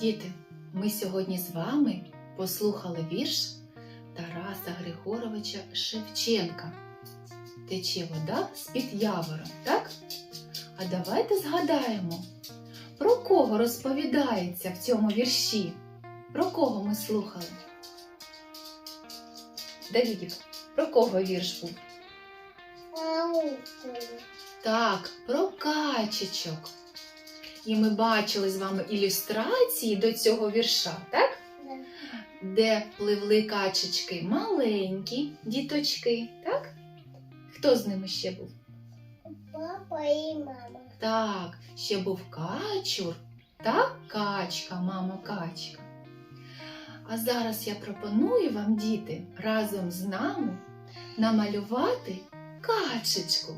Діти, ми сьогодні з вами послухали вірш Тараса Григоровича Шевченка. Тече вода з-під явора, так? А давайте згадаємо, про кого розповідається в цьому вірші? Про кого ми слухали? Давідік, про кого вірш був? Так, про качечок. І ми бачили з вами ілюстрації до цього вірша, так? Де пливли качечки маленькі діточки, так? Хто з ними ще був? Папа і мама. Так, ще був качур та качка, мама качка. А зараз я пропоную вам, діти, разом з нами намалювати качечку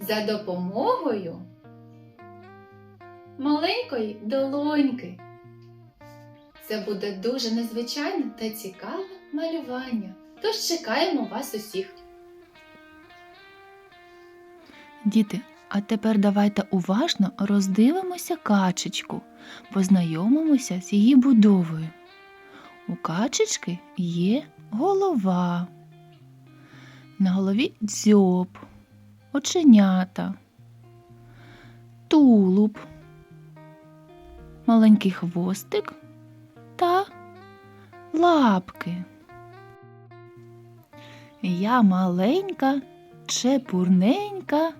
за допомогою маленької долоньки. Це буде дуже незвичайне та цікаве малювання. Тож чекаємо вас усіх. Діти, а тепер давайте уважно роздивимося качечку, познайомимося з її будовою. У качечки є голова. На голові дзьоб, оченята, тулуб, маленький хвостик та лапки. Я маленька, чепурненька,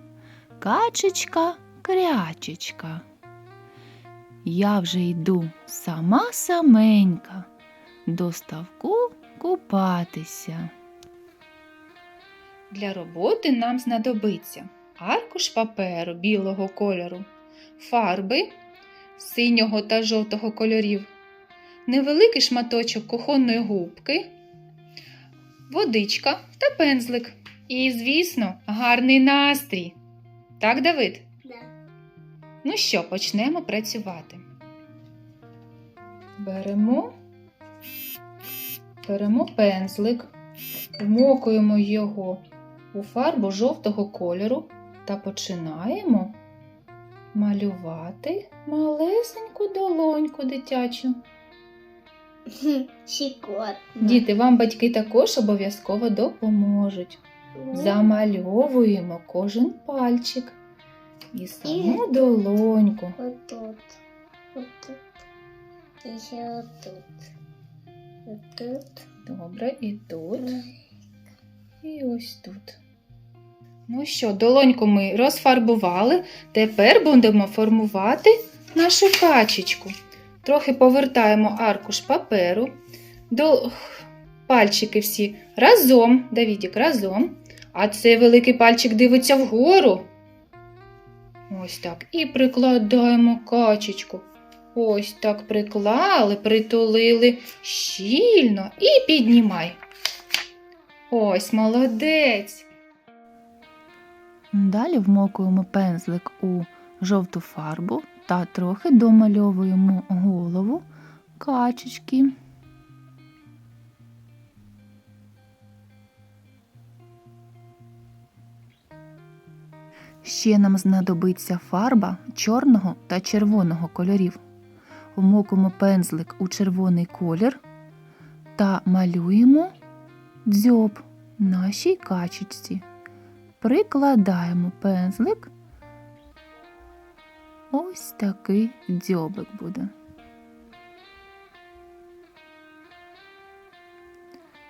качечка, крячечка. Я вже йду сама саменька до ставку купатися. Для роботи нам знадобиться аркуш паперу білого кольору, фарби синього та жовтого кольорів, невеликий шматочок кухонної губки, водичка та пензлик. І, звісно, гарний настрій. Так, Давид? Да. Ну що, почнемо працювати. Беремо, беремо пензлик, вмокуємо його у фарбу жовтого кольору та починаємо малювати малесеньку долоньку дитячу. Щекотно. Діти, вам батьки також обов'язково допоможуть. Замальовуємо кожен пальчик і саму долоньку. Вот тут. Вот тут. Еще вот тут. Вот тут. Добре, і тут, і ось тут. Ну що, долоньку ми розфарбували. Тепер будемо формувати нашу качечку. Трохи повертаємо аркуш паперу. До... Пальчики всі разом, Давідік, разом. А цей великий пальчик дивиться вгору. Ось так. І прикладаємо качечку. Ось так приклали, притулили щільно і піднімай. Ось молодець. Далі вмокуємо пензлик у жовту фарбу та трохи домальовуємо голову качечки. Ще нам знадобиться фарба чорного та червоного кольорів. Вмокуємо пензлик у червоний колір та малюємо дзьоб нашій качечці. Прикладаємо пензлик. Ось такий дзьобик буде.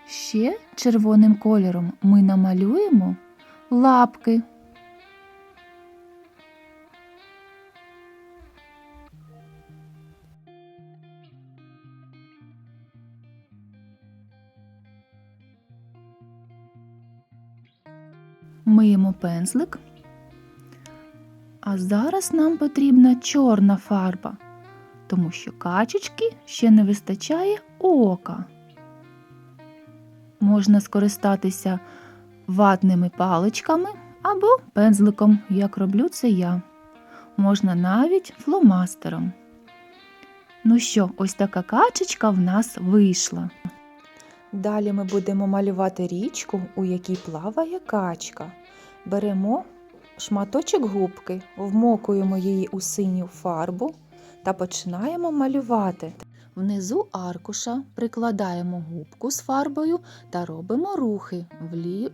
Ще червоним кольором ми намалюємо лапки. Миємо пензлик. А зараз нам потрібна чорна фарба, тому що качечки ще не вистачає ока. Можна скористатися ватними паличками або пензликом, як роблю це я. Можна навіть фломастером. Ну що, ось така качечка в нас вийшла. Далі ми будемо малювати річку, у якій плаває качка. Беремо шматочок губки, вмокуємо її у синю фарбу та починаємо малювати. Внизу аркуша прикладаємо губку з фарбою та робимо рухи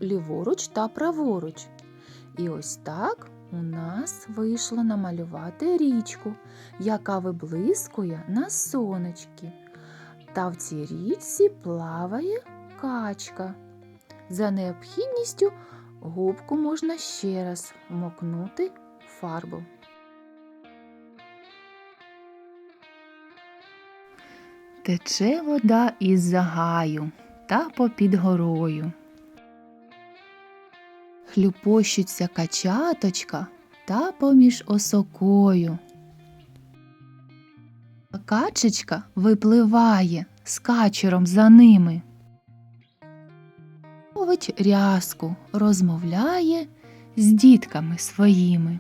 ліворуч та праворуч. І ось так у нас вийшло намалювати річку, яка виблискує на сонечки. Та в цій річці плаває качка. За необхідністю губку можна ще раз вмокнути фарбу. Тече вода із загаю та попід горою. Хлюпощуться качаточка та поміж осокою. Качечка випливає з качером за ними. Ович рязку, розмовляє з дітками своїми.